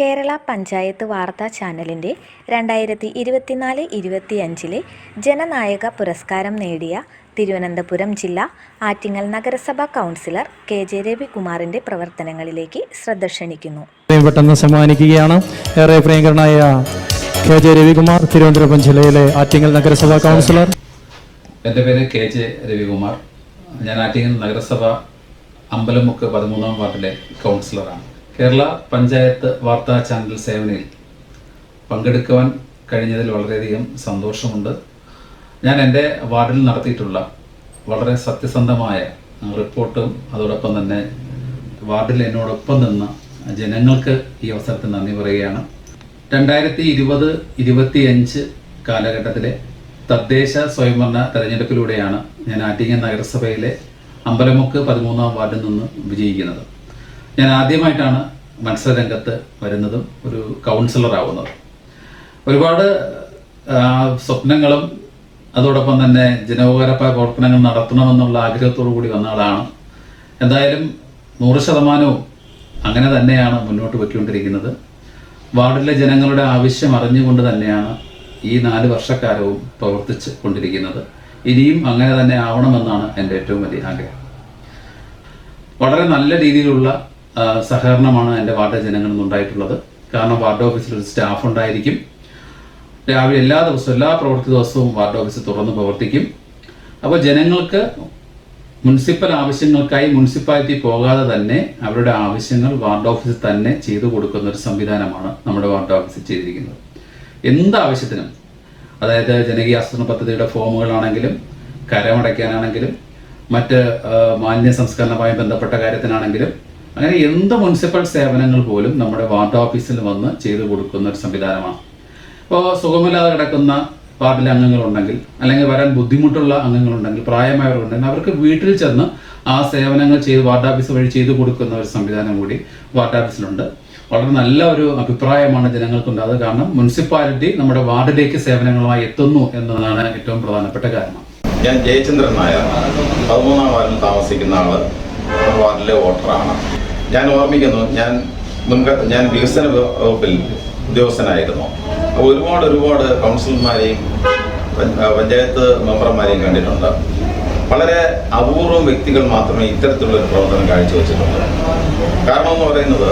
കേരള പഞ്ചായത്ത് വാർത്താ ചാനലിന്റെ രണ്ടായിരത്തി ഇരുപത്തിനാല് ഇരുപത്തിയഞ്ചിലെ ജനനായക പുരസ്കാരം നേടിയ തിരുവനന്തപുരം ജില്ല ആറ്റിങ്ങൽ നഗരസഭാ കൗൺസിലർ കെ ജെ രവികുമാറിന്റെ പ്രവർത്തനങ്ങളിലേക്ക് ശ്രദ്ധ ക്ഷണിക്കുന്നു. പെട്ടെന്ന് സമ്മാനിക്കുകയാണ് ഏറെ പ്രിയങ്കരനായ കെ ജെ രവികുമാർ തിരുവനന്തപുരം ജില്ലയിലെ ആറ്റിങ്ങൽ നഗരസഭാ കൗൺസിലർ. എന്റെ പേര് കെ ജെ രവികുമാർ. ഞാൻ ആറ്റിങ്ങൽ നഗരസഭ അമ്പലമുക്ക് പതിമൂന്നാം വാർഡിലെ കൗൺസിലറാണ്. കേരള പഞ്ചായത്ത് വാർത്താ ചാനൽ സേവനയിൽ പങ്കെടുക്കുവാൻ കഴിഞ്ഞതിൽ വളരെയധികം സന്തോഷമുണ്ട്. ഞാൻ എന്റെ വാർഡിൽ നടത്തിയിട്ടുള്ള വളരെ സത്യസന്ധമായ റിപ്പോർട്ടും അതോടൊപ്പം തന്നെ വാർഡിൽ എന്നോടൊപ്പം നിന്ന ജനങ്ങൾക്ക് ഈ അവസരത്തിൽ നന്ദി പറയുകയാണ്. രണ്ടായിരത്തി ഇരുപത് ഇരുപത്തിയഞ്ച് കാലഘട്ടത്തിലെ തദ്ദേശ സ്വയംഭരണ തെരഞ്ഞെടുപ്പിലൂടെയാണ് ഞാൻ ആറ്റിങ്ങൽ നഗരസഭയിലെ അമ്പലമുക്ക് പതിമൂന്നാം വാർഡിൽ നിന്ന് വിജയിക്കുന്നത്. ഞാൻ ആദ്യമായിട്ടാണ് മത്സരരംഗത്ത് വരുന്നതും ഒരു കൗൺസിലർ ആവുന്നതും. ഒരുപാട് സ്വപ്നങ്ങളും അതോടൊപ്പം തന്നെ ജനോപകാരപ്പായ പ്രവർത്തനങ്ങൾ നടത്തണമെന്നുള്ള ആഗ്രഹത്തോടു കൂടി വന്ന ആളാണ്. എന്തായാലും നൂറ് ശതമാനവും അങ്ങനെ തന്നെയാണ് മുന്നോട്ട് പോയിക്കൊണ്ടിരിക്കുന്നത്. വാർഡിലെ ജനങ്ങളുടെ ആവശ്യം അറിഞ്ഞുകൊണ്ട് തന്നെയാണ് ഈ നാല് വർഷക്കാലവും പ്രവർത്തിച്ച് കൊണ്ടിരിക്കുന്നത്. ഇനിയും അങ്ങനെ തന്നെ ആവണമെന്നാണ് എന്റെ ഏറ്റവും വലിയ ആഗ്രഹം. വളരെ നല്ല രീതിയിലുള്ള സഹകരണമാണ് എന്റെ വാർഡ് ജനങ്ങളിൽ നിന്നുണ്ടായിട്ടുള്ളത് കാരണം വാർഡ് ഓഫീസിൽ ഒരു സ്റ്റാഫ് ഉണ്ടായിരിക്കും. രാവിലെ എല്ലാ ദിവസവും എല്ലാ പ്രവൃത്തി ദിവസവും വാർഡ് ഓഫീസ് തുറന്ന് പ്രവർത്തിക്കും. അപ്പോൾ ജനങ്ങൾക്ക് മുനിസിപ്പൽ ആവശ്യങ്ങൾക്കായി മുനിസിപ്പാലിറ്റി പോകാതെ തന്നെ അവരുടെ ആവശ്യങ്ങൾ വാർഡ് ഓഫീസിൽ തന്നെ ചെയ്തു കൊടുക്കുന്ന ഒരു സംവിധാനമാണ് നമ്മുടെ വാർഡ് ഓഫീസിൽ ചെയ്തിരിക്കുന്നത്. എന്ത് ആവശ്യത്തിനും അതായത് ജനകീയ ആസൂത്രണ പദ്ധതിയുടെ ഫോമുകളാണെങ്കിലും കരമടയ്ക്കാനാണെങ്കിലും മറ്റ് മാലിന്യ സംസ്കരണവുമായി ബന്ധപ്പെട്ട കാര്യത്തിനാണെങ്കിലും അങ്ങനെ എന്ത് മുനിസിപ്പൽ സേവനങ്ങൾ പോലും നമ്മുടെ വാർഡ് ഓഫീസിൽ വന്ന് ചെയ്തു കൊടുക്കുന്ന ഒരു സംവിധാനമാണ്. ഇപ്പോൾ സുഖമില്ലാതെ കിടക്കുന്ന വാർഡിലെ അംഗങ്ങളുണ്ടെങ്കിൽ അല്ലെങ്കിൽ വരാൻ ബുദ്ധിമുട്ടുള്ള അംഗങ്ങളുണ്ടെങ്കിൽ പ്രായമായവരുണ്ടെങ്കിൽ അവർക്ക് വീട്ടിൽ ചെന്ന് ആ സേവനങ്ങൾ ചെയ്ത് വാർഡ് ഓഫീസ് വഴി ചെയ്തു കൊടുക്കുന്ന ഒരു സംവിധാനം കൂടി വാർഡ് ഓഫീസിലുണ്ട്. വളരെ നല്ല ഒരു അഭിപ്രായമാണ് ജനങ്ങൾക്കുണ്ടായത് കാരണം മുനിസിപ്പാലിറ്റി നമ്മുടെ വാർഡിലേക്ക് സേവനങ്ങളുമായി എത്തുന്നു എന്നതാണ് ഏറ്റവും പ്രധാനപ്പെട്ട കാരണം. ഞാൻ ജയചന്ദ്രൻ നായർ. പതിമൂന്നാം വാർഡിൽ താമസിക്കുന്ന ആൾ വാർഡിലെ വോട്ടറാണ്. ഞാൻ ഓർമ്മിക്കുന്നു ഞാൻ ഞാൻ വികസന വകുപ്പിൽ ഉദ്യോഗസ്ഥനായിരുന്നു. ഒരുപാട് ഒരുപാട് കൗൺസിലർമാരെയും പഞ്ചായത്ത് മെമ്പർമാരെയും കണ്ടിട്ടുണ്ട്. വളരെ അപൂർവം വ്യക്തികൾ മാത്രമേ ഇത്തരത്തിലുള്ള ഒരു പ്രവർത്തനം കാഴ്ചവെച്ചിട്ടുള്ളൂ. കാരണം എന്ന് പറയുന്നത്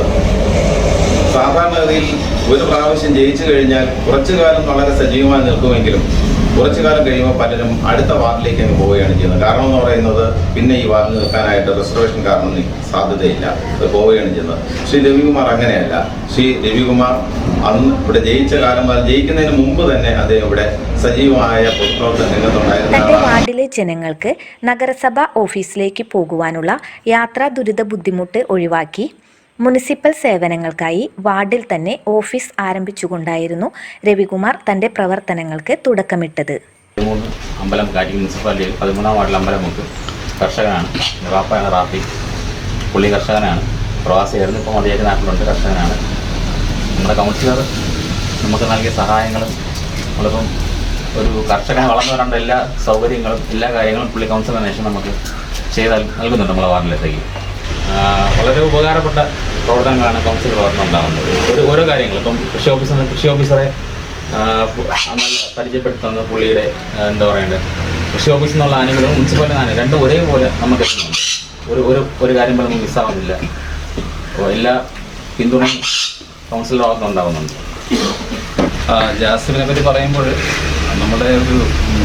സാധാരണഗതിയിൽ ഒരു പ്രാവശ്യം ജയിച്ചു കഴിഞ്ഞാൽ കുറച്ചു കാലം വളരെ സജീവമായി നിൽക്കുമെങ്കിലും കുറച്ചു കാലം കഴിയുമ്പോൾ പലരും അടുത്ത വാർഡിലേക്ക് അങ്ങ് പോവുകയാണ് ചെയ്യുന്നത്. കാരണം എന്ന് പറയുന്നത് പിന്നെ ഈ വാർഡിൽ നിൽക്കാനായിട്ട് റിസർവേഷൻ കാരണം സാധ്യതയില്ല. അത് പോവുകയാണ് ചെയ്യുന്നത്. ശ്രീ രവികുമാർ അങ്ങനെയല്ല. ശ്രീ രവികുമാർ അന്ന് ഇവിടെ ജയിച്ച കാലം ജയിക്കുന്നതിന് മുമ്പ് തന്നെ അദ്ദേഹം ഇവിടെ സജീവമായ ആളാണ്. വാർഡിലെ ജനങ്ങൾക്ക് നഗരസഭ ഓഫീസിലേക്ക് പോകുവാനുള്ള യാത്രാ ദുരിത ബുദ്ധിമുട്ട് ഒഴിവാക്കി. മുനിസിപ്പൽ സേവനങ്ങൾക്കായി വാർഡിൽ തന്നെ ഓഫീസ് ആരംഭിച്ചുകൊണ്ടായിരുന്നു രവികുമാർ തന്റെ പ്രവർത്തനങ്ങൾക്ക് തുടക്കമിട്ടത്. അമ്പലം കാറ്റി മുനിസിപ്പാലിറ്റിയിൽ പതിമൂന്നാം വാർഡിൽ അമ്പലമുക്ക് കർഷകനാണ്. എന്റെ റാപ്പി. പുള്ളി കർഷകനാണ്. പ്രവാസിയായിരുന്നു ഇപ്പോൾ മതിയായിട്ട് നാട്ടിലുണ്ട്. കർഷകനാണ്. നമ്മുടെ കൗൺസിലർ നമുക്ക് നൽകിയ സഹായങ്ങളും നമ്മളിപ്പം ഒരു കർഷകനെ വളർന്നു വരേണ്ട എല്ലാ സൗകര്യങ്ങളും എല്ലാ കാര്യങ്ങളും പുള്ളി കൗൺസിലർ അന്വേഷണം നമുക്ക് ചെയ്ത് നൽകുന്നുണ്ട് നമ്മളെ വാർഡിലെത്തേക്ക്. വളരെ ഉപകാരപ്പെട്ട പ്രവർത്തനങ്ങളാണ് കൗൺസിൽ പ്രവർത്തനം ഉണ്ടാകുന്നത്. ഒരു ഓരോ കാര്യങ്ങൾ ഇപ്പം കൃഷി ഓഫീസർ കൃഷി ഓഫീസറെ പരിചയപ്പെടുത്തുന്ന പുള്ളിയുടെ എന്താ പറയണ്ടത് കൃഷി ഓഫീസിൽ നിന്നുള്ള ആനുകളും മുനിസിപ്പാലിറ്റി ആനുകൂല്യം രണ്ടും ഒരേപോലെ നമുക്ക് ഒരു ഒരു ഒരു കാര്യം പറഞ്ഞു മിസ്സാവുന്നില്ല. എല്ലാ പിന്തുണയും കൗൺസിലർ ഭാഗത്ത് ഉണ്ടാകുന്നുണ്ട് ജാസിമിനെ പറ്റി പറയുമ്പോൾ നമ്മുടെ ഒരു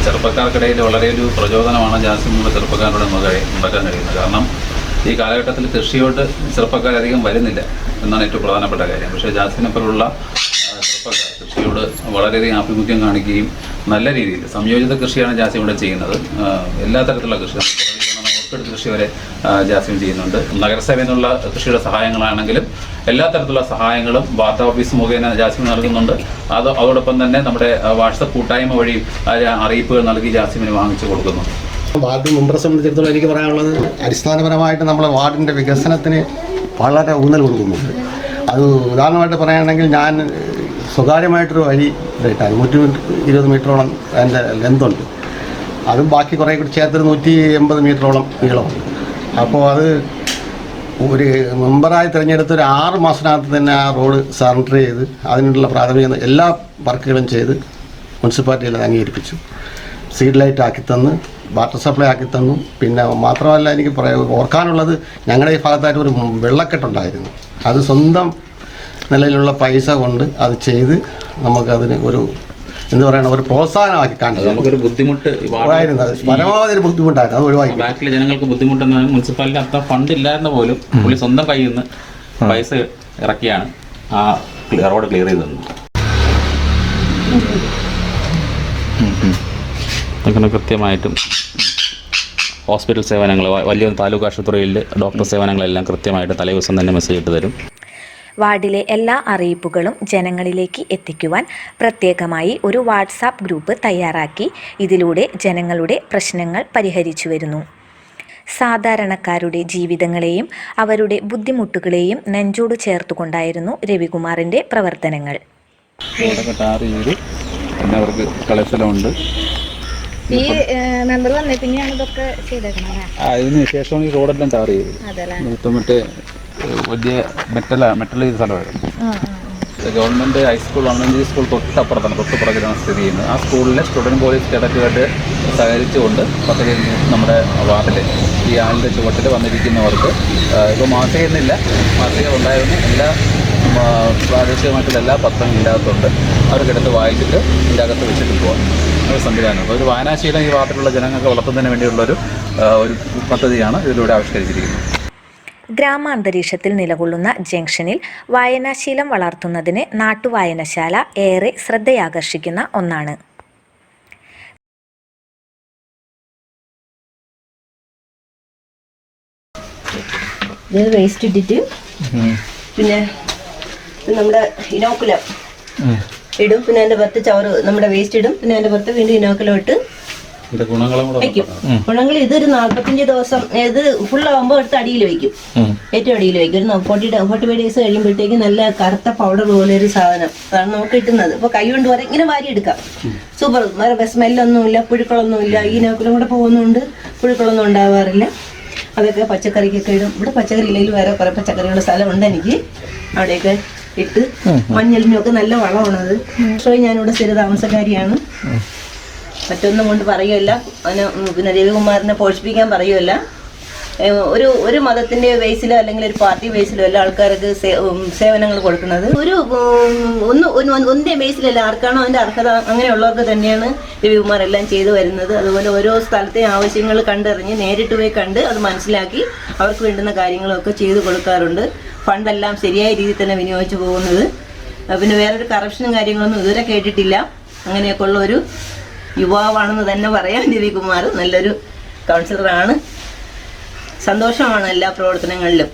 ചെറുപ്പക്കാർക്കിടയിൽ വളരെ ഒരു പ്രചോദനമാണ് ജാസിമിനുള്ള ചെറുപ്പക്കാരുടെ നമുക്ക് ഉണ്ടാക്കാൻ കഴിയുന്നത്. കാരണം ഈ കാലഘട്ടത്തിൽ കൃഷിയോട്ട് ചെറുപ്പക്കാരധികം വരുന്നില്ല എന്നാണ് ഏറ്റവും പ്രധാനപ്പെട്ട കാര്യം. പക്ഷേ ജാസിനെപ്പോലുള്ള ചെറുപ്പക്കാർ കൃഷിയോട് വളരെയധികം ആഭിമുഖ്യം കാണിക്കുകയും നല്ല രീതിയിൽ സംയോജിത കൃഷിയാണ് ജാസിം ഇവിടെ ചെയ്യുന്നത്. എല്ലാ തരത്തിലുള്ള കൃഷി ഓർക്കിഡ് കൃഷി വരെ ജാസ്യം ചെയ്യുന്നുണ്ട്. നഗരസഭയിൽ നിന്നുള്ള കൃഷിയുടെ സഹായങ്ങളാണെങ്കിലും എല്ലാ തരത്തിലുള്ള സഹായങ്ങളും വാർത്താ ഓഫീസ് മുഖേന ജാസ്യം നൽകുന്നുണ്ട്. അത് അതോടൊപ്പം തന്നെ നമ്മുടെ വാട്സപ്പ് കൂട്ടായ്മ വഴി അറിയിപ്പുകൾ നൽകി ജാസ്യമിന് വാങ്ങിച്ചു കൊടുക്കുന്നു വാർഡ് മെമ്പറെ സംബന്ധിച്ചിടത്തോളം എനിക്ക് പറയാനുള്ളത് അടിസ്ഥാനപരമായിട്ട് നമ്മൾ വാർഡിന്റെ വികസനത്തിന് വളരെ ഊന്നൽ കൊടുക്കുന്നുണ്ട് അത് ഉദാഹരണമായിട്ട് പറയുകയാണെങ്കിൽ ഞാൻ സ്വകാര്യമായിട്ടൊരു വഴി ഇട്ടാണ് നൂറ്റി ഇരുപത് മീറ്ററോളം അതിന്റെ ലെന്തുണ്ട് അതും ബാക്കി കുറേ കൂടി ചേർത്തൊരു നൂറ്റി എൺപത് മീറ്ററോളം നീളമുണ്ട്. അപ്പോൾ അത് ഒരു മെമ്പറായി തിരഞ്ഞെടുത്ത ഒരു ആറ് മാസത്തിനകത്ത് തന്നെ ആ റോഡ് സറണ്ടർ ചെയ്ത് അതിനുള്ള പ്രാഥമിക എല്ലാ വർക്കുകളും ചെയ്ത് മുനിസിപ്പാലിറ്റിയിൽ അംഗീകരിപ്പിച്ചു. സീഡ് ലൈറ്റ് ആക്കി തന്ന് വാട്ടർ സപ്ലൈ ആക്കി തന്നു. പിന്നെ മാത്രമല്ല എനിക്ക് പറയാ ഓർക്കാനുള്ളത് ഞങ്ങളുടെ ഈ ഭാഗത്തായിട്ട് ഒരു വെള്ളക്കെട്ടുണ്ടായിരുന്നു. അത് സ്വന്തം നിലയിലുള്ള പൈസ കൊണ്ട് അത് ചെയ്ത് നമുക്കതിന് ഒരു എന്താ പറയണ ഒരു പ്രോത്സാഹനമാക്കി കണ്ടത് നമുക്കൊരു ബുദ്ധിമുട്ട് ആയിരുന്നു പരമാവധി ഒരു ബുദ്ധിമുട്ടായിരുന്നു. അത് ഒഴിവാക്കി. ബാക്കിലെ ജനങ്ങൾക്ക് ബുദ്ധിമുട്ടെന്ന് മുനിസിപ്പാലിറ്റി അത്ര ഫണ്ട് ഇല്ലായിരുന്ന പോലും. പുള്ളി സ്വന്തം കയ്യിൽ നിന്ന് പൈസ ഇറക്കിയാണ് ആ റോഡ് ക്ലിയർ ചെയ്ത് അങ്ങനെ കൃത്യമായിട്ടും ഹോസ്പിറ്റൽ സേവനങ്ങൾ വലിയ താലൂക്ക് ആശുപത്രിയിൽ ഡോക്ടർ സേവനങ്ങളെല്ലാം കൃത്യമായിട്ട് തലേ ദിവസം തന്നെ മെസ്സേജ് ഇട്ട് തരും. വാർഡിലെ എല്ലാ അറിയിപ്പുകളും ജനങ്ങളിലേക്ക് എത്തിക്കുവാൻ പ്രത്യേകമായി ഒരു വാട്സാപ്പ് ഗ്രൂപ്പ് തയ്യാറാക്കി ഇതിലൂടെ ജനങ്ങളുടെ പ്രശ്നങ്ങൾ പരിഹരിച്ചു വരുന്നു. സാധാരണക്കാരുടെ ജീവിതങ്ങളെയും അവരുടെ ബുദ്ധിമുട്ടുകളെയും നെഞ്ചോട് ചേർത്തുകൊണ്ടായിരുന്നു രവികുമാറിന്റെ പ്രവർത്തനങ്ങൾ. ഈ മെമ്പർ വന്നേ പിന്നെയാണ് ഇതൊക്കെ ചെയ്തേക്കുന്നത് ആ ഇതിന് ശേഷമാണ് ഈ റോഡെല്ലാം ടാർ ചെയ്തത് മറ്റേ വലിയ മെറ്റല മെറ്റൽ ചെയ്ത സ്ഥലമായിരുന്നു. Government high school government school തൊട്ടപ്പുറത്താണ് തൊട്ടുപുറകിലാണ് സ്ഥിതി ചെയ്യുന്നത്. ആ സ്കൂളിലെ സ്റ്റുഡന്റ് പോലീസ് കേഡറ്റുമായിട്ട് സഹകരിച്ചുകൊണ്ട് പദ്ധതി നമ്മുടെ വാർഡിൽ ഈ ആളിന്റെ ചുവട്ടിൽ വന്നിരിക്കുന്നവർക്ക് ഇപ്പോൾ മാസികയെന്നില്ല മാസിക ഉണ്ടായിരുന്ന. എല്ലാ പ്രാദേശികമായിട്ടുള്ള എല്ലാ പത്രങ്ങളും ഇതിന്റെ അകത്തുണ്ട്. അവർക്കെടുത്ത് വായിച്ചിട്ട് ഇതിന്റെ അകത്ത് വെച്ചിട്ട് പോകാം ഒരു സംവിധാനം. അപ്പോൾ ഒരു വായനാശീലം ഈ ഭാഗത്തുള്ള ജനങ്ങൾക്ക് വളർത്തുന്നതിന് വേണ്ടിയുള്ളൊരു ഒരു പദ്ധതിയാണ് ഇതിലൂടെ ആവിഷ്കരിച്ചിരിക്കുന്നത്. ഗ്രാമാന്തരീക്ഷത്തിൽ നിലകൊള്ളുന്ന ജംഗ്ഷനിൽ വായനാശീലം വളർത്തുന്നതിന് നാട്ടുവായനശാല ഏറെ ശ്രദ്ധയാകർഷിക്കുന്ന ഒന്നാണ്. ഇത് വേസ്റ്റ് ഇട്ടിട്ട് പിന്നെ നമ്മുടെ ഇനോക്കുലം. ഇടും. പിന്നെ അതിന്റെ പുറത്ത് ചവറ് നമ്മുടെ വേസ്റ്റ് ഇടും. പിന്നെ അതിന്റെ പുറത്ത് വീണ്ടും ഇനോക്കുലം ഇട്ട് വെക്കും. ഗുണങ്ങൾ ഇതൊരു നാൽപ്പത്തിയഞ്ച് ദിവസം ഇത് ഫുള്ളാകുമ്പോൾ എടുത്ത് അടിയിൽ വെക്കും. ഏറ്റവും അടിയിൽ വെക്കും. ഒരു ഫോർട്ടി ഫോർട്ടി ഫൈവ് ഡേയ്സ് കഴിയുമ്പോഴത്തേക്ക് നല്ല കറുത്ത പൗഡർ പോലെ ഒരു സാധനം അതാണ് നമുക്ക് കിട്ടുന്നത്. ഇപ്പൊ കൈ കൊണ്ട് വരെ ഇങ്ങനെ വാരി എടുക്കാം. സൂപ്പർ വേറെ സ്മെല്ലൊന്നുമില്ല പുഴുക്കളൊന്നുമില്ല. ഈ നോക്കിലും കൂടെ പോകുന്നുണ്ട്. പുഴുക്കളൊന്നും ഉണ്ടാവാറില്ല. അതൊക്കെ പച്ചക്കറിക്കൊക്കെ ഇടും. ഇവിടെ പച്ചക്കറി ഇല്ലെങ്കിൽ വേറെ കുറെ പച്ചക്കറികളുടെ സ്ഥലമുണ്ട് എനിക്ക്. അവിടെയൊക്കെ ഇട്ട് മഞ്ഞളിനും ഒക്കെ നല്ല വളമാണത്. പക്ഷേ ഞാനിവിടെ സ്ഥിര താമസക്കാരിയാണ് മറ്റൊന്നും കൊണ്ട് പറയുമല്ല അതിന് ഉം പിന്നെ രവികുമാറിനെ പോഷിപ്പിക്കാൻ പറയുമല്ല ഒരു ഒരു മതത്തിന്റെ ബേസിലോ അല്ലെങ്കിൽ ഒരു പാർട്ടി ബേസിലോ അല്ല ആൾക്കാർക്ക് സേവനങ്ങൾ കൊടുക്കുന്നത്. ഒരു ഒന്ന് ഒന്ന് ഒന്നിന്റെ ബേസിലല്ല ആർക്കാണോ അതിന്റെ അർഹത അങ്ങനെയുള്ളവർക്ക് തന്നെയാണ് രവികുമാർ എല്ലാം ചെയ്തു വരുന്നത്. അതുപോലെ ഓരോ സ്ഥലത്തെ ആവശ്യങ്ങൾ കണ്ടറിഞ്ഞ് നേരിട്ട് പോയി കണ്ട് അത് മനസ്സിലാക്കി അവർക്ക് വേണ്ടുന്ന കാര്യങ്ങളൊക്കെ ചെയ്തു കൊടുക്കാറുണ്ട്. ഫണ്ടെല്ലാം ശരിയായ രീതിയിൽ തന്നെ വിനിയോഗിച്ചു പോകുന്നത്. പിന്നെ വേറൊരു കറപ്ഷനും കാര്യങ്ങളൊന്നും ഇതുവരെ കേട്ടിട്ടില്ല. അങ്ങനെയൊക്കെ ഉള്ള ഒരു യുവാവാണെന്ന് തന്നെ പറയാം രവികുമാർ നല്ലൊരു കൗൺസിലറാണ് സന്തോഷമാണ് എല്ലാ പ്രവർത്തനങ്ങളിലും.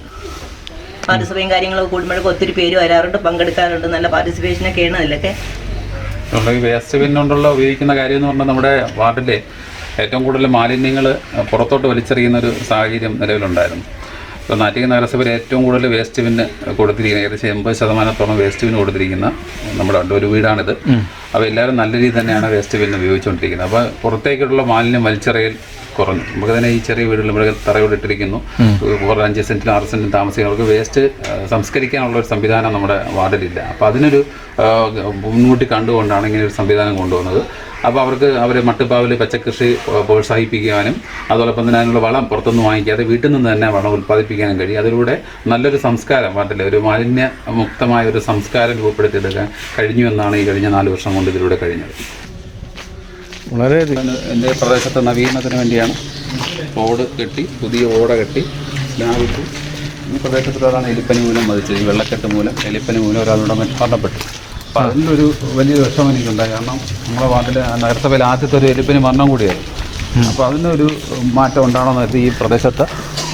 പാർട്ടിസിപ്പേയും കാര്യങ്ങളൊക്കെ കൂടുമ്പോഴൊക്കെ ഒത്തിരി പേര് വരാറുണ്ട് പങ്കെടുക്കാറുണ്ട് നല്ല പാർട്ടിസിപ്പേഷനൊക്കെയാണ് അതിലൊക്കെ. നമ്മുടെ ഈ വേസ്റ്റ് ബിൻ കൊണ്ടുള്ള ഉപയോഗിക്കുന്ന കാര്യം എന്ന് പറഞ്ഞാൽ നമ്മുടെ വാർഡിലെ ഏറ്റവും കൂടുതൽ മാലിന്യങ്ങൾ പുറത്തോട്ട് വലിച്ചെറിയുന്ന ഒരു സാഹചര്യം നിലവിലുണ്ടായിരുന്നു. ഇപ്പോൾ നാട്ടിക നഗരസഭയിൽ ഏറ്റവും കൂടുതൽ വേസ്റ്റ് ബിന്ന് കൊടുത്തിരിക്കുന്ന ഏകദേശം എൺപത് ശതമാനത്തോളം വേസ്റ്റ് ബിന്ന് കൊടുത്തിരിക്കുന്ന നമ്മുടെ ഒരു വീടാണിത്. അപ്പോൾ എല്ലാവരും നല്ല രീതിയിൽ തന്നെയാണ് വേസ്റ്റ് ബിന്ന് ഉപയോഗിച്ചുകൊണ്ടിരിക്കുന്നത്. അപ്പോൾ പുറത്തേക്കുള്ള മാലിന്യം വലിച്ചെറിയൽ കുറഞ്ഞു. നമുക്ക് തന്നെ ഈ ചെറിയ വീടുകളിൽ ഇവിടെ തറയോട് ഇട്ടിരിക്കുന്നു. ഒരു അഞ്ച് സെന്റിലും ആറ് സെന്റിലും താമസിക്കുന്നവർക്ക് വേസ്റ്റ് സംസ്കരിക്കാനുള്ള ഒരു സംവിധാനം നമ്മുടെ വാർഡിലില്ല. അപ്പോൾ അതിനൊരു മുന്നൂട്ടി മുൻകൂട്ടി കണ്ടുകൊണ്ടാണ് ഇങ്ങനെ ഒരു സംവിധാനം കൊണ്ടുവന്നത്. അപ്പോൾ അവർക്ക് അവർ മട്ടുപ്പാവിൽ പച്ചക്കൃഷി പ്ര- പ്രോത്സാഹിപ്പിക്കാനും അതോടൊപ്പം തന്നെ അതിനുള്ള വളം പുറത്തുനിന്ന് വാങ്ങിക്കാതെ വീട്ടിൽ നിന്ന് തന്നെ വളം ഉൽപ്പാദിപ്പിക്കാനും കഴിയും. അതിലൂടെ നല്ലൊരു സംസ്കാരം വാട്ടിൽ ഒരു മാലിന്യ മുക്തമായ ഒരു സംസ്കാരം രൂപപ്പെടുത്തിയെടുക്കാൻ കഴിഞ്ഞു എന്നാണ് ഈ കഴിഞ്ഞ നാല് വർഷം കൊണ്ട് ഇതിലൂടെ കഴിഞ്ഞത്. വളരെ എന്റെ പ്രദേശത്തെ നവീകരണത്തിന് വേണ്ടിയാണ് ഓട് കെട്ടി പുതിയ ഓട കെട്ടി സ്ലാവിട്ടു ഈ പ്രദേശത്ത് ഒരാളാണ് എലിപ്പനി മൂലം മതിച്ചത് ഈ വെള്ളക്കെട്ട് മൂലം എലിപ്പനി മൂലം ഒരാളുടെ മരണപ്പെട്ടു. അപ്പോൾ അതിലൊരു വലിയൊരു വിഷമം എനിക്കുണ്ടായി. കാരണം നമ്മുടെ വാർഡിലെ നഗരസഭയിൽ ആദ്യത്തെ ഒരു എലിപ്പനി മരണം കൂടിയായിരുന്നു. അപ്പോൾ അതിനൊരു മാറ്റം ഉണ്ടാകണമെന്ന് കരുതി ഈ പ്രദേശത്ത്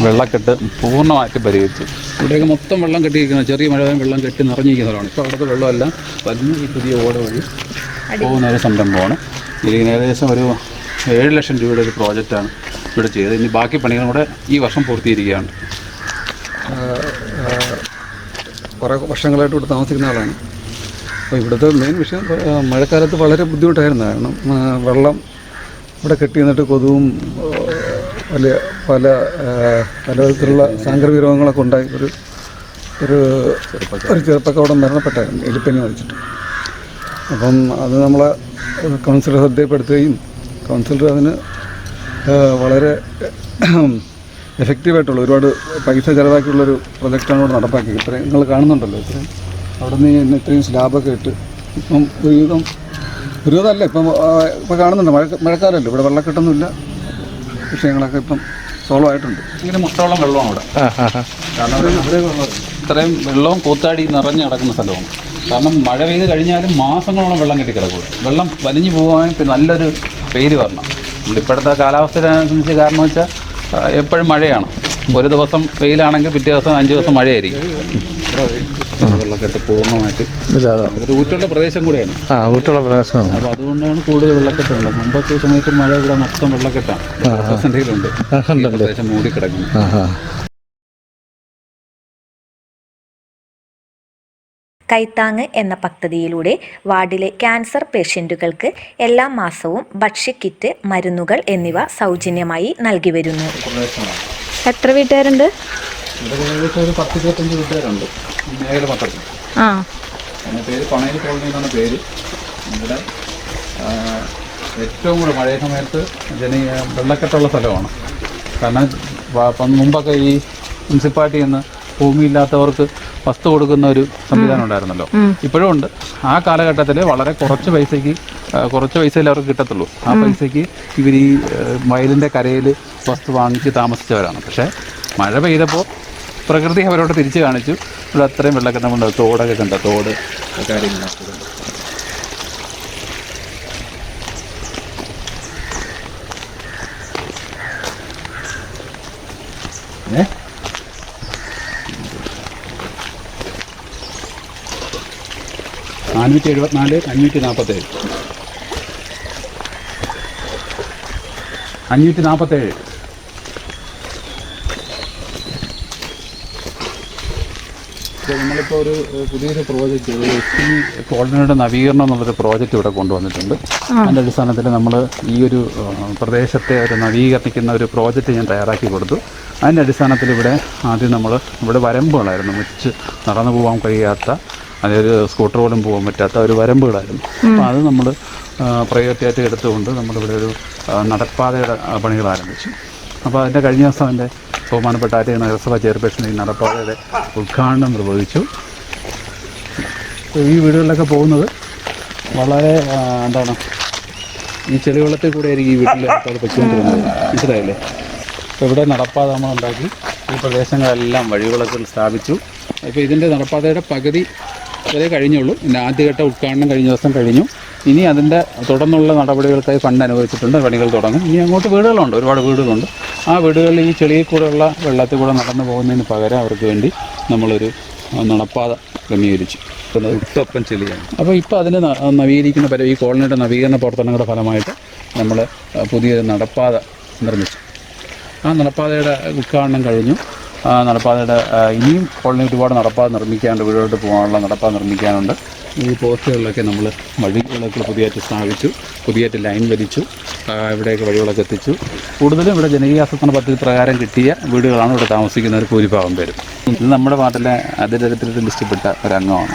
വെള്ളക്കെട്ട് പൂർണമായിട്ട് പരിഹരിച്ചു. ഇവിടെയൊക്കെ മൊത്തം വെള്ളം കെട്ടിയിരിക്കുന്ന. ചെറിയ മഴ വെള്ളം കെട്ടി നിറഞ്ഞിരിക്കുന്നതാണ് ഇപ്പോൾ അവിടുത്തെ വെള്ളമെല്ലാം വലിയ ഈ പുതിയ ഓട വഴി പോകുന്ന ഒരു സംരംഭമാണ്. ഇതിന് ഏകദേശം ഒരു ഏഴ് ലക്ഷം രൂപയുടെ ഒരു പ്രോജക്റ്റാണ് ഇവിടെ ചെയ്തത്. ഇനി ബാക്കി പണികളും കൂടെ ഈ വർഷം പൂർത്തീകരിക്കുകയാണ്. കുറേ വർഷങ്ങളായിട്ട് ഇവിടെ താമസിക്കുന്ന ആളാണ്. അപ്പോൾ ഇവിടുത്തെ മെയിൻ വിഷയം മഴക്കാലത്ത് വളരെ ബുദ്ധിമുട്ടായിരുന്നു. കാരണം വെള്ളം ഇവിടെ കെട്ടി നിന്നിട്ട് കൊതുവും വലിയ പല പലതരത്തിലുള്ള സാംക്രമിക രോഗങ്ങളൊക്കെ ഉണ്ടായി. ഒരു ഒരു ഒരു മരണപ്പെട്ടായിരുന്നു. എലിപ്പനി വാങ്ങിച്ചിട്ട് അപ്പം അത് നമ്മളെ കൗൺസിലർ ശ്രദ്ധയപ്പെടുത്തുകയും കൗൺസിലർ അതിന് വളരെ എഫക്റ്റീവായിട്ടുള്ള ഒരുപാട് പൈസ ചിലവാക്കിയുള്ളൊരു പ്രൊജക്റ്റാണ് ഇവിടെ നടപ്പാക്കിയത്. ഇത്രയും നിങ്ങൾ കാണുന്നുണ്ടല്ലോ ഇത്രയും. അവിടെ നിന്ന് ഇത്രയും സ്ലാബൊക്കെ ഇട്ട് ഇപ്പം ഒരുവിധം ഒരുവിധമല്ല ഇപ്പം ഇപ്പം കാണുന്നുണ്ട്. മഴ മഴക്കാലമല്ലോ ഇവിടെ വെള്ളക്കെട്ടൊന്നുമില്ല. വിഷയങ്ങളൊക്കെ ഇപ്പം സോൾവ് ആയിട്ടുണ്ട് ഇങ്ങനെ മുട്ടോളം വെള്ളമാണ് അവിടെ കാരണം ഇത്രയും വെള്ളവും കൂത്താടി നിറഞ്ഞു കിടക്കുന്ന സ്ഥലമാണ്. കാരണം മഴ പെയ്ത് കഴിഞ്ഞാലും മാസങ്ങളോളം വെള്ളം കെട്ടി കിടക്കുള്ളൂ വെള്ളം വലിഞ്ഞു പോകാൻ നല്ലൊരു പേര് വരണം. ഇപ്പോഴത്തെ കാലാവസ്ഥ കാരണം വെച്ചാൽ എപ്പോഴും മഴയാണ്. ഒരു ദിവസം വെയിലാണെങ്കിൽ പിറ്റേ ദിവസം അഞ്ച് ദിവസം മഴയായിരിക്കും. വെള്ളക്കെട്ട് പൂർണമായിട്ട് ഒരു ഊറ്റുള്ള പ്രദേശം കൂടെയാണ്. വീട്ടുള്ള പ്രദേശമാണ്. അപ്പോൾ അതുകൊണ്ടാണ് കൂടുതൽ വെള്ളക്കെട്ടുള്ളത്. മുമ്പത്തെ സമയത്ത് മഴ ഇവിടെ മൊത്തം വെള്ളക്കെട്ടാണ്. ഉണ്ട് പ്രദേശം മൂടിക്കിടക്കുന്നു. കൈത്താങ്ങ് എന്ന പദ്ധതിയിലൂടെ വാർഡിലെ ക്യാൻസർ പേഷ്യന്റുകൾക്ക് എല്ലാ മാസവും ഭക്ഷ്യക്കിറ്റ് മരുന്നുകൾ എന്നിവ സൗജന്യമായി നൽകി വരുന്നു. എത്ര വീട്ടുകാരുണ്ട്? ആ. പേര് പണയിൽ കോളനി എന്നാണ് പേര്. ഇവിടെ ഏറ്റവും കൂടുതൽ മഴയ സമയത്ത് ജനീയ വെള്ളക്കെട്ടുള്ള സ്ഥലമാണ്. കാരണം മുമ്പൊക്കെ ഈ മുനിസിപ്പാലിറ്റിയിൽ നിന്ന് ഭൂമിയില്ലാത്തവർക്ക് വസ്തു കൊടുക്കുന്ന ഒരു സംവിധാനം ഉണ്ടായിരുന്നല്ലോ. ഇപ്പോഴും ഉണ്ട്. ആ കാലഘട്ടത്തിൽ വളരെ കുറച്ച് പൈസയ്ക്ക് കുറച്ച് പൈസയിൽ അവർക്ക് കിട്ടത്തുള്ളൂ. ആ പൈസയ്ക്ക് ഇവർ ഈ വയലിന്റെ കരയിൽ വസ്തു വാങ്ങിച്ച് താമസിച്ചവരാണ്. പക്ഷേ മഴ പെയ്തപ്പോൾ പ്രകൃതി അവരോട് തിരിച്ചു കാണിച്ചു. ഇവിടെ അത്രയും വെള്ളക്കെട്ടുണ്ട് തോടൊക്കെ കണ്ട? തോട്. കാര്യങ്ങളൊക്കെ ഏ? നാനൂറ്റി എഴുപത്തിനാല് അഞ്ഞൂറ്റി നാൽപ്പത്തേഴ് അഞ്ഞൂറ്റി നാൽപ്പത്തേഴ് നമ്മളിപ്പോൾ ഒരു പുതിയൊരു പ്രോജക്റ്റ് ഒരു എസ് ടി കോളനിയുടെ നവീകരണം എന്നുള്ളൊരു പ്രോജക്റ്റ് ഇവിടെ കൊണ്ടുവന്നിട്ടുണ്ട്. അതിന്റെ അടിസ്ഥാനത്തിൽ നമ്മൾ ഈ ഒരു പ്രദേശത്തെ ഒരു നവീകരിക്കുന്ന ഒരു പ്രോജക്റ്റ് ഞാൻ തയ്യാറാക്കി കൊടുത്തു. അതിന്റെ അടിസ്ഥാനത്തിൽ ഇവിടെ ആദ്യം നമ്മൾ ഇവിടെ വരമ്പുകളായിരുന്നു. വെച്ച് നടന്നു പോകാൻ കഴിയാത്ത അതായത് സ്കൂട്ടർ പോലും പോകാൻ പറ്റാത്ത ഒരു വരമ്പുകളായിരുന്നു. അപ്പോൾ അത് നമ്മൾ പ്രയോറിറ്റി ആയിട്ട് എടുത്തുകൊണ്ട് നമ്മളിവിടെ ഒരു നടപ്പാതയുടെ പണികൾ ആരംഭിച്ചു. അപ്പോൾ അതിന്റെ കഴിഞ്ഞ ദിവസം എന്റെ ബഹുമാനപ്പെട്ട ആര്യ നഗരസഭാ ചെയർപേഴ്സൺ ഈ നടപ്പാതയുടെ ഉദ്ഘാടനം നിർവഹിച്ചു. ഈ വീടുകളിലൊക്കെ പോകുന്നത് വളരെ എന്താണ് ഈ ചെളിവെള്ളത്തിൽ കൂടെ ആയിരിക്കും ഈ വീട്ടിൽ ആൾക്കാർ പൊയ്ക്കൊണ്ടിരുന്നത്. മനസ്സിലായില്ലേ? അപ്പോൾ ഇവിടെ നടപ്പാത നമ്മൾ ഉണ്ടാക്കി ഈ പ്രദേശങ്ങളെല്ലാം വഴിവിളക്കുകൾ സ്ഥാപിച്ചു. ഇപ്പോൾ ഇതിന്റെ നടപ്പാതയുടെ പകുതി വരെ കഴിഞ്ഞുള്ളൂ. പിന്നെ ആദ്യഘട്ട ഉദ്ഘാടനം കഴിഞ്ഞ ദിവസം കഴിഞ്ഞു. ഇനി അതിന്റെ തുടർന്നുള്ള നടപടികൾക്കായി ഫണ്ട് അനുവദിച്ചിട്ടുണ്ട്. പണികൾ തുടങ്ങും. ഇനി അങ്ങോട്ട് വീടുകളുണ്ട്. ഒരുപാട് വീടുകളുണ്ട്. ആ വീടുകളിൽ ഈ ചെളിയിൽ കൂടെയുള്ള വെള്ളത്തിൽ കൂടെ നടന്നു പോകുന്നതിന് പകരം അവർക്ക് വേണ്ടി നമ്മളൊരു നടപ്പാത ക്രമീകരിച്ചു. ഉത്തപ്പം ചെളിയാണ്. അപ്പോൾ ഇപ്പോൾ അതിന് നവീകരിക്കുന്ന പല ഈ കോളനിയുടെ നവീകരണ പ്രവർത്തനങ്ങളുടെ ഫലമായിട്ട് നമ്മൾ പുതിയൊരു നടപ്പാത നിർമ്മിച്ചു. ആ നടപ്പാതയുടെ ഉദ്ഘാടനം കഴിഞ്ഞു. നടപ്പാതയുടെ ഇനിയും കോളനി ഒരുപാട് നടപ്പാത നിർമ്മിക്കാനുണ്ട് വീടോട്ട് പോകാനുള്ള നടപ്പാത നിർമ്മിക്കാനുണ്ട്. ഈ പോസ്റ്റുകളിലൊക്കെ നമ്മൾ വഴികളൊക്കെ പുതിയതായിട്ട് സ്ഥാപിച്ചു പുതിയതായിട്ട് ലൈൻ വലിച്ചു ഇവിടെയൊക്കെ വഴികളൊക്കെ എത്തിച്ചു. കൂടുതലും ഇവിടെ ജനകീയാസൂത്രണ പദ്ധതി പ്രകാരം കിട്ടിയ വീടുകളാണ് ഇവിടെ താമസിക്കുന്നവർ ഭൂരിഭാഗം പേരും. ഇത് നമ്മുടെ നാട്ടിലെ അതിദരിദ്രത്തിൽ ഇഷ്ടപ്പെട്ട ഒരു അംഗമാണ്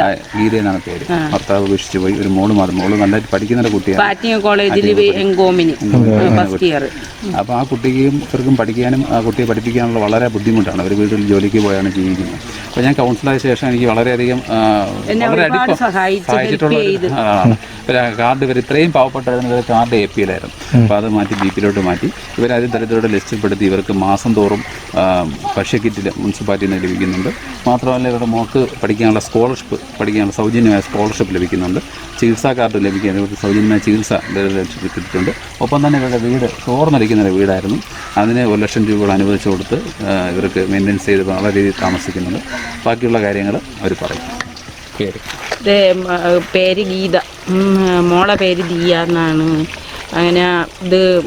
ആ, ഗീത എന്നാണ് പേര്. ഭർത്താവ് ഉപേക്ഷിച്ച് പോയി ഒരു മോൾ മാത്രം. മോൾ നന്നായിട്ട് പഠിക്കുന്ന ഒരു കുട്ടിയാണ് അപ്പൊ കോളേജിൽ അപ്പോൾ ആ കുട്ടിക്കും ഇവർക്കും പഠിക്കാനും ആ കുട്ടിയെ പഠിപ്പിക്കാനുള്ള വളരെ ബുദ്ധിമുട്ടാണ്. അവർ വീട്ടിൽ ജോലിക്ക് പോയാണ് ജീവിക്കുന്നത്. അപ്പോൾ ഞാൻ കൗൺസിലായ ശേഷം എനിക്ക് വളരെയധികം വളരെ സഹായിച്ചിട്ടുള്ള കാർഡ് ഇവർ ഇത്രയും പാവപ്പെട്ടായിരുന്നു ഇവർ കാർഡ് എ പിയിലായിരുന്നു അപ്പോൾ അത് മാറ്റി ബി പിയിലോട്ട് മാറ്റി. ഇവർ അത് ദരിദ്രരുടെ ലിസ്റ്റിൽപ്പെടുത്തി ഇവർക്ക് മാസം തോറും ഭക്ഷ്യ ഭക്ഷ്യക്കിറ്റിൽ മുനിസിപ്പാലിറ്റിയിൽ നിന്ന് ലഭിക്കുന്നുണ്ട്. മാത്രമല്ല ഇവരുടെ മോൾക്ക് പഠിക്കാനുള്ള സ്കോളർഷിപ്പ് പഠിക്കാനുള്ള സൗജന്യമായ സ്കോളർഷിപ്പ് ലഭിക്കുന്നുണ്ട്. ചികിത്സാ കാർഡ് ലഭിക്കാൻ ഇവർക്ക് സൗജന്യമായ ചികിത്സ കിട്ടിയിട്ടുണ്ട്. ഒപ്പം തന്നെ ഇവരുടെ വീട് ചോർന്നടിക്കുന്ന ഒരു വീടായിരുന്നു. അതിന് ഒരു ലക്ഷം രൂപകൾ അനുവദിച്ചു കൊടുത്ത് ഇവർക്ക് മെയിന്റെനൻസ് ചെയ്ത് വളരെ രീതിയിൽ താമസിക്കുന്നുണ്ട്. ബാക്കിയുള്ള കാര്യങ്ങൾ അവർ പറയും. പേര്. പേര് ഗീത. മോളെ പേര് ദിയ എന്നാണ്. അങ്ങനെ ഇത്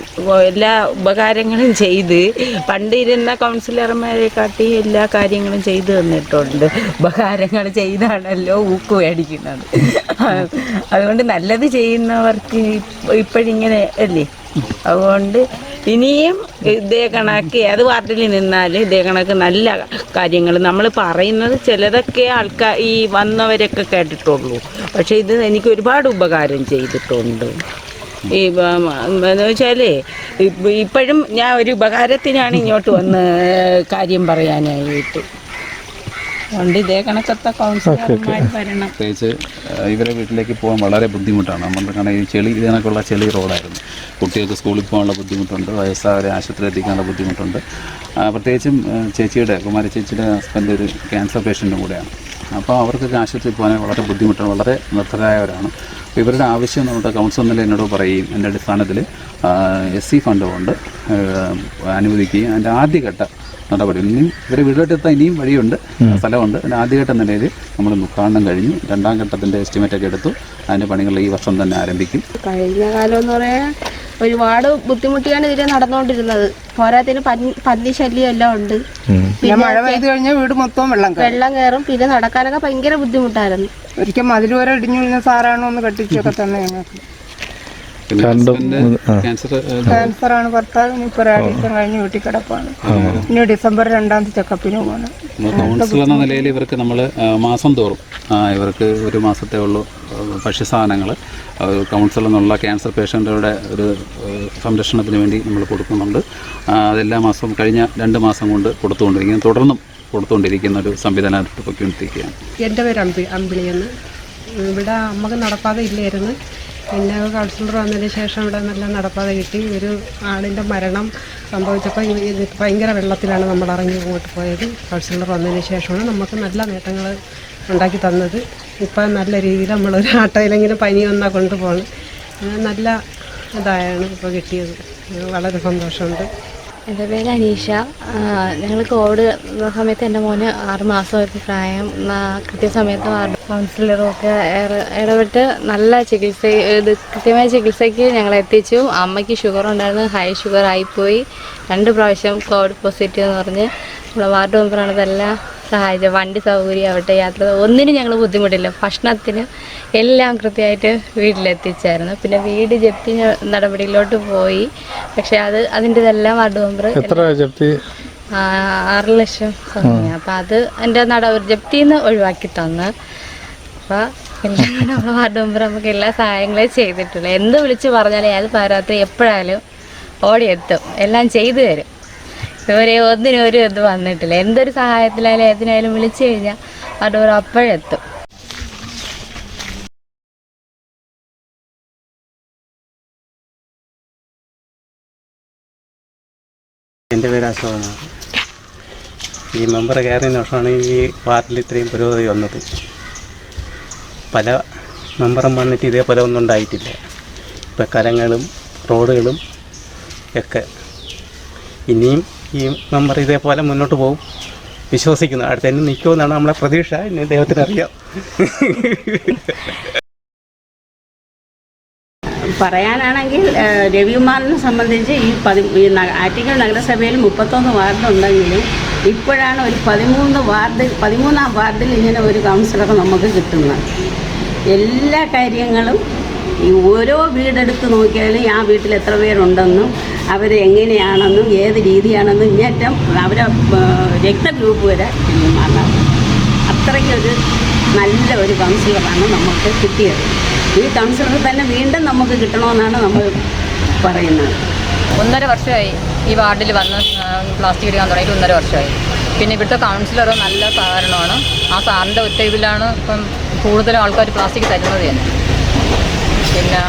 എല്ലാ ഉപകാരങ്ങളും ചെയ്ത് പണ്ട് ഇരുന്ന കൗൺസിലർമാരെ കാട്ടി എല്ലാ കാര്യങ്ങളും ചെയ്തു തന്നിട്ടുണ്ട്. ഉപകാരങ്ങൾ ചെയ്താണല്ലോ ഊക്ക് മേടിക്കുന്നത്. അതുകൊണ്ട് നല്ലത് ചെയ്യുന്നവർക്ക് ഇപ്പ- ഇപ്പോഴിങ്ങനെ അല്ലേ? അതുകൊണ്ട് ഇനിയും ഇതേ കണക്ക് ഏത് വാർഡിൽ നിന്നാലും ഇതേ കണക്ക് നല്ല കാര്യങ്ങൾ. നമ്മൾ പറയുന്നത് ചിലതൊക്കെ ആൾക്കാർ ഈ വന്നവരൊക്കെ കേട്ടിട്ടുള്ളൂ. പക്ഷെ ഇത് എനിക്ക് ഒരുപാട് ഉപകാരം ചെയ്തിട്ടുണ്ട്. ഈ എന്ന് വെച്ചാലേ ഇപ്പോഴും ഞാൻ ഒരു ഉപകാരത്തിനാണ് ഇങ്ങോട്ട് വന്ന് കാര്യം പറയാനായിട്ട് അതുകൊണ്ട് ഇതേ കണക്കത്തെ കൗൺസിലർമാർ വരണം പ്രത്യേകിച്ച് ഇവരെ വീട്ടിലേക്ക് പോകാൻ വളരെ ബുദ്ധിമുട്ടാണ്. നമ്മുടെ കാരണം ഈ ചെളി ഇതിനൊക്കെയുള്ള ചെളി റോഡായിരുന്നു. കുട്ടികൾക്ക് സ്കൂളിൽ പോകാനുള്ള ബുദ്ധിമുട്ടുണ്ട് വയസ്സായവരെ ആശുപത്രി എത്തിക്കാനുള്ള ബുദ്ധിമുട്ടുണ്ട്. പ്രത്യേകിച്ചും ചേച്ചിയുടെ കുമാരി ചേച്ചിയുടെ ഹസ്ബൻഡ് ഒരു ക്യാൻസർ പേഷ്യന്റും കൂടെയാണ്. അപ്പോൾ അവർക്ക് ആശുപത്രിയിൽ പോകാൻ വളരെ ബുദ്ധിമുട്ടാണ് വളരെ നിർദ്ധരായവരാണ്. അപ്പോൾ ഇവരുടെ ആവശ്യം നമ്മുടെ കൗൺസിൽ നില എന്നോട് പറയുകയും എന്റെ അടിസ്ഥാനത്തിൽ എസ് സി ഫണ്ട് കൊണ്ട് അനുവദിക്കുകയും അതിന്റെ ആദ്യഘട്ട നടപടി. ഇനിയും ഇവരെ വീട്ടിലെത്താൻ ഇനിയും വഴിയുണ്ട് സ്ഥലമുണ്ട്. അതിന് ആദ്യഘട്ട നിലയിൽ നമ്മൾ ഉദ്ഘാടനം കഴിഞ്ഞു. രണ്ടാം ഘട്ടത്തിന്റെ എസ്റ്റിമേറ്റ് ഒക്കെ എടുത്തു. അതിന്റെ പണികൾ ഈ വർഷം തന്നെ ആരംഭിക്കും. കഴിഞ്ഞ കാലം എന്ന് പറയാൻ ഒരുപാട് ബുദ്ധിമുട്ടിയാണ് ഇതിൽ നടന്നുകൊണ്ടിരുന്നത്. പോരാത്തിന് പന്നി ശല്യം എല്ലാം ഉണ്ട്. പിന്നെ മഴ പെയ്ത് കഴിഞ്ഞാൽ വീട് മൊത്തം വെള്ളം കയറും. വെള്ളം കയറും. പിന്നെ നടക്കാനൊക്കെ ഭയങ്കര ബുദ്ധിമുട്ടായിരുന്നു. ഒരിക്കൽ മതിൽ വരെ ഇടിഞ്ഞു വീഴുന്ന സാറാണോ ഒന്ന് കെട്ടിച്ചൊക്കെ തന്നെ ഞങ്ങൾക്ക് ക്യാൻസർ ആണ് ഭർത്താവിന് ഇപ്പൊ ഒരാഴ്ച കഴിഞ്ഞ് വീട്ടിൽ കിടപ്പാണ്. ഇനി ഡിസംബർ രണ്ടാം തീയതി ചെക്കപ്പിന് പോകണം കൗൺസിലർ എന്ന നിലയിൽ ഇവർക്ക് നമ്മൾ മാസം തോറും ആ, ഇവർക്ക് ഒരു മാസത്തെ ഉള്ളൂ ഭക്ഷ്യ ഭക്ഷ്യസാധനങ്ങൾ ആ, കൗൺസിൽ എന്നുള്ള ക്യാൻസർ പേഷ്യന്റുകളുടെ ഒരു സംരക്ഷണത്തിന് വേണ്ടി നമ്മൾ കൊടുക്കുന്നുണ്ട്. അതെല്ലാ മാസവും കഴിഞ്ഞ രണ്ട് മാസം കൊണ്ട് കൊടുത്തുകൊണ്ടിരിക്കുന്നു. തുടർന്നും കൊടുത്തുകൊണ്ടിരിക്കുന്ന ഒരു സംവിധാനത്തിൽ പൊയ്ക്കൊണ്ടിരിക്കുകയാണ്. എന്റെ പേര് അമ്പിളി അമ്പിളിയെന്ന്. ഇവിടെ അമ്മയ്ക്ക് നടപ്പാതെ ഇല്ലായിരുന്നു. പിന്നെ കൗൺസിലർ വന്നതിന് ശേഷം ഇവിടെ നല്ല നടപ്പാതെ കിട്ടി. ഒരു ആളിന്റെ മരണം സംഭവിച്ചപ്പോൾ ഭയങ്കര വെള്ളത്തിലാണ് നമ്മൾ ഇറങ്ങി അങ്ങോട്ട് പോയത്. കൗൺസിലർ വന്നതിന് ശേഷമാണ് നമുക്ക് നല്ല നേട്ടങ്ങൾ ഉണ്ടാക്കി തന്നത്. ഇപ്പം നല്ല രീതിയിൽ നമ്മളൊരു ആട്ടോയിലെങ്കിലും പനി വന്നാൽ കൊണ്ടുപോകണം. നല്ല ഇതായാണ് ഇപ്പോൾ കിട്ടിയത്. വളരെ സന്തോഷമുണ്ട്. എന്റെ പേര് അനീഷ. ഞങ്ങൾ കോവിഡ് സമയത്ത് എന്റെ മോന് ആറ് മാസമായിരുന്നു പ്രായം. കൃത്യസമയത്ത് വാർഡ് കൗൺസിലറും ഒക്കെ ഏറെ- ഇടപെട്ട് നല്ല ചികിത്സ കൃത്യമായ ചികിത്സയ്ക്ക് ഞങ്ങൾ എത്തിച്ചു. അമ്മയ്ക്ക് ഷുഗർ ഉണ്ടായിരുന്നു ഹൈ ഷുഗർ ആയിപ്പോയി രണ്ട് പ്രാവശ്യം കോവിഡ് പോസിറ്റീവ് എന്ന് പറഞ്ഞ് നമ്മളെ വാർഡ് മെമ്പറാണ് ഇതെല്ലാം സഹായിച്ചത്. വണ്ടി സൗകര്യം ആവട്ടെ യാത്ര ഒന്നിനും ഞങ്ങൾ ബുദ്ധിമുട്ടില്ല. ഭക്ഷണത്തിന് എല്ലാം കൃത്യമായിട്ട് വീട്ടിലെത്തിച്ചായിരുന്നു. പിന്നെ വീട് ജപ്തി നടപടിയിലോട്ട് പോയി. പക്ഷെ അത് അതിന്റെ ഇതെല്ലാം വാർഡ് മെമ്പർ എത്ര ജപ്തി? ആറ് ലക്ഷം. സമയം അപ്പം അത് എന്റെ നട ജപ്തിന്ന് ഒഴിവാക്കി തന്ന്. അപ്പം എല്ലാം നമ്മുടെ വാർഡ് മെമ്പർ നമുക്ക് എല്ലാ സഹായങ്ങളും ചെയ്തിട്ടുള്ളൂ. എന്ത് വിളിച്ച് പറഞ്ഞാലും ഏത് പാരാത്രി എപ്പോഴായാലും ഓടിയെത്തും. എല്ലാം ചെയ്തു തരും. ഇതുവരെ ഒന്നിനും ഒരു ഇത് വന്നിട്ടില്ല. എന്തൊരു സഹായത്തിലായാലും ഏതിനായാലും വിളിച്ചു കഴിഞ്ഞാൽ മെമ്പർ അപ്പോഴെത്തും. എന്റെ പേര് അശോകനാണ്. ഈ മെമ്പർ കയറിയതിന് ശേഷമാണ് ഈ വാർഡിൽ ഇത്രയും പുരോഗതി വന്നത്. പല മെമ്പറും വന്നിട്ട് ഇതേപോലെ ഒന്നും ഉണ്ടായിട്ടില്ല. ഇപ്പം കരങ്ങളും റോഡുകളും ഒക്കെ ഇനിയും ഈ മെമ്പർ ഇതേപോലെ മുന്നോട്ട് പോകും. വിശ്വസിക്കുന്നു. അടുത്ത തന്നെ നിൽക്കുമെന്നാണ് നമ്മളെ പ്രതീക്ഷ. ഇനി ദൈവത്തിനറിയാം പറയാനാണെങ്കിൽ ഏഹ്, രവികുമാറിനെ സംബന്ധിച്ച് ഈ പതി ഈ ആറ്റിങ്ങൾ നഗരസഭയിൽ മുപ്പത്തൊന്ന് വാർഡുണ്ടെങ്കിലും ഇപ്പോഴാണ് ഒരു പതിമൂന്ന് വാർഡ് പതിമൂന്നാം വാർഡിൽ ഇങ്ങനെ ഒരു കൗൺസിലർ നമുക്ക് കിട്ടുന്നത്. എല്ലാ കാര്യങ്ങളും ഈ ഓരോ വീടെടുത്ത് നോക്കിയാലും ആ വീട്ടിൽ എത്ര പേരുണ്ടെന്നും അവർ എങ്ങനെയാണെന്നും ഏത് രീതിയാണെന്നും ഇങ്ങേറ്റം അവരെ രക്തഗ്രൂപ്പ് വരെ രവികുമാറിനാണ് അത്രയ്ക്കൊരു നല്ല ഒരു കൗൺസിലറാണ് നമുക്ക് കിട്ടിയത്. ഈ കൗൺസിലർ തന്നെ വീണ്ടും നമുക്ക് കിട്ടണമെന്നാണ് നമ്മൾ പറയുന്നത്. ഒന്നര വർഷമായി ഈ വാർഡിൽ വന്ന് പ്ലാസ്റ്റിക് എടുക്കാൻ തുടങ്ങിയിട്ട് ഒന്നര വർഷമായി. പിന്നെ ഇവിടുത്തെ കൗൺസിലർ നല്ല സഹകരണമാണ്. ആ സാറിന്റെ ഒറ്റ ഇതിലാണ് ഇപ്പം കൂടുതലും ആൾക്കാർ പ്ലാസ്റ്റിക് തരുന്നത് തന്നെ. പിന്നെ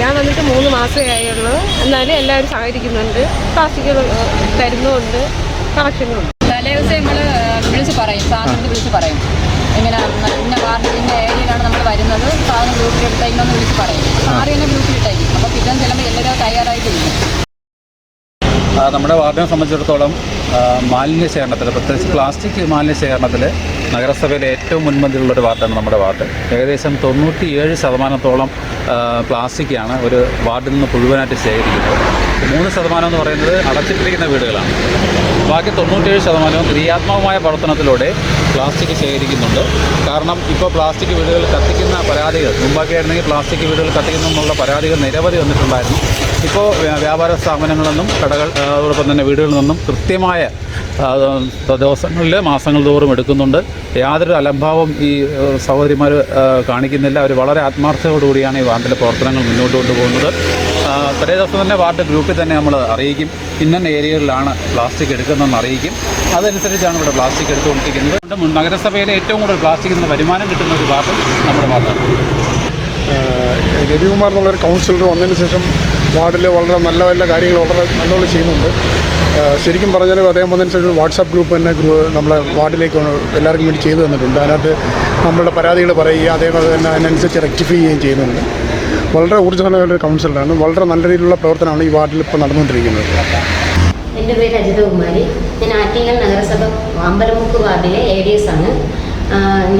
ഞാൻ വന്നിട്ട് മൂന്ന് മാസമേ ആയുള്ളൂ. എന്നാലും എല്ലാവരും സഹകരിക്കുന്നുണ്ട്. പ്ലാസ്റ്റിക്കുകൾ തരുന്നുമുണ്ട്. കളക്ഷനുമുണ്ട് തലേ ദിവസം നമ്മൾ വിളിച്ച് പറയും. സാധനം വിളിച്ച് പറയും. ഇങ്ങനെ ഇന്ന ഇന്ന ഏരിയയിലാണ് നമ്മൾ വരുന്നത്. സാധനം ഗ്രൂപ്പിലിട്ടേക്കെന്ന് വിളിച്ച് പറയും. സാറി തന്നെ ഗ്രൂപ്പിലിട്ടേക്കും അപ്പോൾ പിന്നെ ചിലപ്പോൾ എല്ലാവരും തയ്യാറായിട്ടിരിക്കും നമ്മുടെ വാർഡിനെ സംബന്ധിച്ചിടത്തോളം മാലിന്യ ശേഖരണത്തിൽ പ്രത്യേകിച്ച് പ്ലാസ്റ്റിക് മാലിന്യ ശേഖരണത്തിൽ നഗരസഭയിലെ ഏറ്റവും മുൻപന്തിയിലുള്ളൊരു വാർഡാണ് നമ്മുടെ വാർഡ്. ഏകദേശം തൊണ്ണൂറ്റിയേഴ് ശതമാനത്തോളം പ്ലാസ്റ്റിക്കാണ് ഒരു വാർഡിൽ നിന്ന് മുഴുവനായിട്ട് ശേഖരിക്കുന്നത്. മൂന്ന് ശതമാനം എന്ന് പറയുന്നത് അടച്ചിട്ടിരിക്കുന്ന വീടുകളാണ്. ബാക്കി തൊണ്ണൂറ്റേഴ് ശതമാനവും ക്രിയാത്മകമായ പ്രവർത്തനത്തിലൂടെ പ്ലാസ്റ്റിക് ശേഖരിക്കുന്നുണ്ട്. കാരണം ഇപ്പോൾ പ്ലാസ്റ്റിക് വീടുകൾ കത്തിക്കുന്ന പരാതികൾ മുമ്പൊക്കെ ആയിരുന്നെങ്കിൽ പ്ലാസ്റ്റിക് വീടുകൾ കത്തിക്കുന്നു എന്നുള്ള പരാതികൾ നിരവധി വന്നിട്ടുണ്ടായിരുന്നു. ഇപ്പോൾ വ്യാ- വ്യാപാര സ്ഥാപനങ്ങളിൽ നിന്നും കടകൾ അതോടൊപ്പം തന്നെ വീടുകളിൽ നിന്നും കൃത്യമായ ആ, ദിവസങ്ങളിൽ മാസങ്ങൾ തോറും എടുക്കുന്നുണ്ട്. യാതൊരു അലംഭാവം ഈ സഹോദരിമാർ കാണിക്കുന്നില്ല. അവർ വളരെ ആത്മാർത്ഥതയോടുകൂടിയാണ് ഈ വാർഡിലെ പ്രവർത്തനങ്ങൾ മുന്നോട്ട് കൊണ്ടുപോകുന്നത്. ഒരേ ദിവസം തന്നെ വാർഡ് ഗ്രൂപ്പിൽ തന്നെ നമ്മൾ അറിയിക്കും. ഇന്ന ഏരിയകളിലാണ് പ്ലാസ്റ്റിക് എടുക്കുന്നതെന്ന് അറിയിക്കും. അതനുസരിച്ചാണ് ഇവിടെ പ്ലാസ്റ്റിക് എടുത്തുകൊണ്ടിരിക്കുന്നത്. നഗരസഭയിലെ ഏറ്റവും കൂടുതൽ പ്ലാസ്റ്റിക് നിന്ന് വരുമാനം കിട്ടുന്ന ഒരു വാർഡ് നമ്മുടെ വാർഡാണ്. രവികുമാർ എന്നുള്ളൊരു കൗൺസിലർ വന്നതിന് ശേഷം വാർഡിൽ വളരെ നല്ല നല്ല കാര്യങ്ങൾ വളരെ നല്ലോണം ചെയ്യുന്നുണ്ട്. ശരിക്കും പറഞ്ഞാൽ അദ്ദേഹം വന്നതിന് ശേഷം വാട്സാപ്പ് ഗ്രൂപ്പ് തന്നെ നമ്മളെ വാർഡിലേക്ക് എല്ലാവർക്കും വേണ്ടി ചെയ്തു തന്നിട്ടുണ്ട്. അതിനകത്ത് നമ്മളുടെ പരാതികൾ പറയുകയും അതേപോലെ അത് തന്നെ അതിനനുസരിച്ച് റെക്ടിഫൈ ചെയ്യുകയും ചെയ്യുന്നുണ്ട്. വളരെ ഊർജസ്വലമായ കൗൺസിലറാണ് വളരെ നല്ല രീതിയിലുള്ള പ്രവർത്തനമാണ് ഈ വാർഡിൽ ഇപ്പോൾ നടന്നുകൊണ്ടിരിക്കുന്നത്. എന്റെ പേര് അജിതകുമാരി ഞാൻ ആറ്റിങ്ങൽ നഗരസഭ വാമ്പലമുക്ക് വാർഡിലെ എ ഡി എസ് ആണ്.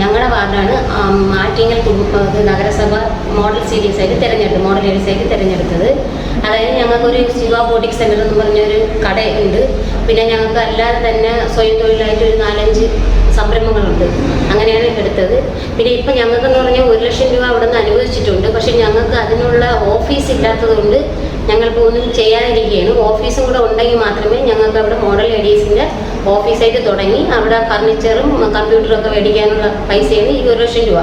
ഞങ്ങളുടെ വാർഡാണ്. ആറ്റിങ്ങൽ നഗരസഭ മോഡൽ സീരീസ് ആയിട്ട് തിരഞ്ഞെടുത്തത് മോഡൽ ഏരിയസ് ആയിട്ട് തിരഞ്ഞെടുത്തത്. അതായത് ഞങ്ങൾക്കൊരു ശിവ ബോട്ടിക് സെന്റർ എന്ന് പറഞ്ഞൊരു ഉണ്ട് പിന്നെ ഞങ്ങൾക്ക് അല്ലാതെ തന്നെ സ്വയം തൊഴിലായിട്ട് ഒരു നാലഞ്ച് സംരംഭങ്ങളുണ്ട്. അങ്ങനെയാണ് എടുത്തത്. പിന്നെ ഇപ്പം ഞങ്ങൾക്കെന്ന് പറഞ്ഞാൽ ഒരു ലക്ഷം രൂപ അവിടെ നിന്ന് അനുവദിച്ചിട്ടുണ്ട്. പക്ഷേ ഞങ്ങൾക്ക് അതിനുള്ള ഓഫീസ് ഇല്ലാത്തതുകൊണ്ട് ഞങ്ങളിപ്പോൾ ഒന്നും ചെയ്യാതിരിക്കുകയാണ് ഓഫീസും കൂടെ ഉണ്ടെങ്കിൽ മാത്രമേ ഞങ്ങൾക്ക് അവിടെ മോഡൽ ലേഡീസിന്റെ ഓഫീസായിട്ട് തുടങ്ങി അവിടെ ഫർണിച്ചറും കമ്പ്യൂട്ടറും ഒക്കെ മേടിക്കാനുള്ള പൈസയാണ് ഈ ഒരു ലക്ഷം രൂപ.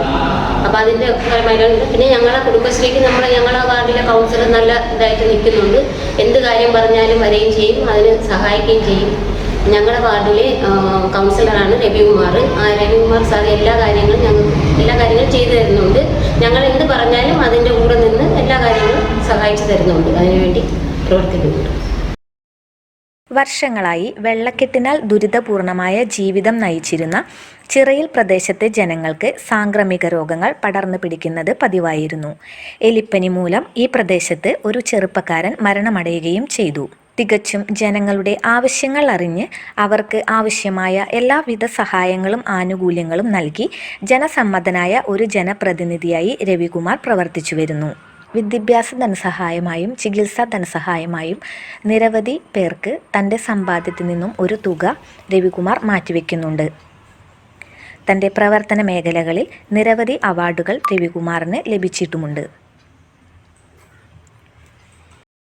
അപ്പോൾ അതിന്റെ പരമായിട്ടുണ്ട് പിന്നെ ഞങ്ങളെ കുടുംബശ്രീക്ക് നമ്മൾ ഞങ്ങളെ വാർഡിലെ കൗൺസിലർ നല്ല ഇതായിട്ട് നിൽക്കുന്നുണ്ട്. എന്ത് കാര്യം പറഞ്ഞാലും വരികയും ചെയ്യും അതിന് സഹായിക്കുകയും ചെയ്യും. ഞങ്ങളുടെ വാർഡിലെ കൗൺസിലറാണ് രവികുമാർ. ആ രവികുമാർ സാർ എല്ലാ കാര്യങ്ങളും ഞങ്ങൾ എല്ലാ കാര്യങ്ങളും ചെയ്തു തരുന്നുണ്ട്. ഞങ്ങൾ എന്ത് പറഞ്ഞാലും അതിന്റെ കൂടെ നിന്ന് എല്ലാ കാര്യങ്ങളും സഹായിച്ചു തരുന്നുണ്ട്. അതിനുവേണ്ടി പ്രവർത്തിക്കുന്നുണ്ട് വർഷങ്ങളായി വെള്ളക്കെട്ടിനാൽ ദുരിതപൂർണമായ ജീവിതം നയിച്ചിരുന്ന ചിറയിൽ പ്രദേശത്തെ ജനങ്ങൾക്ക് സാംക്രമിക രോഗങ്ങൾ പടർന്നു പിടിക്കുന്നത് പതിവായിരുന്നു. എലിപ്പനി മൂലം ഈ പ്രദേശത്ത് ഒരു ചെറുപ്പക്കാരൻ മരണമടയുകയും ചെയ്തു. തികച്ചും ജനങ്ങളുടെ ആവശ്യങ്ങൾ അറിഞ്ഞ് അവർക്ക് ആവശ്യമായ എല്ലാവിധ സഹായങ്ങളും ആനുകൂല്യങ്ങളും നൽകി ജനസമ്മതനായ ഒരു ജനപ്രതിനിധിയായി രവികുമാർ പ്രവർത്തിച്ചു വരുന്നു. വിദ്യാഭ്യാസ ധനസഹായമായും ചികിത്സാ ധനസഹായമായും നിരവധി പേർക്ക് തന്റെ സമ്പാദ്യത്തിൽ നിന്നും ഒരു തുക രവികുമാർ മാറ്റിവെക്കുന്നുണ്ട്. തന്റെ പ്രവർത്തന മേഖലകളിൽ നിരവധി അവാർഡുകൾ രവികുമാറിന് ലഭിച്ചിട്ടുമുണ്ട്.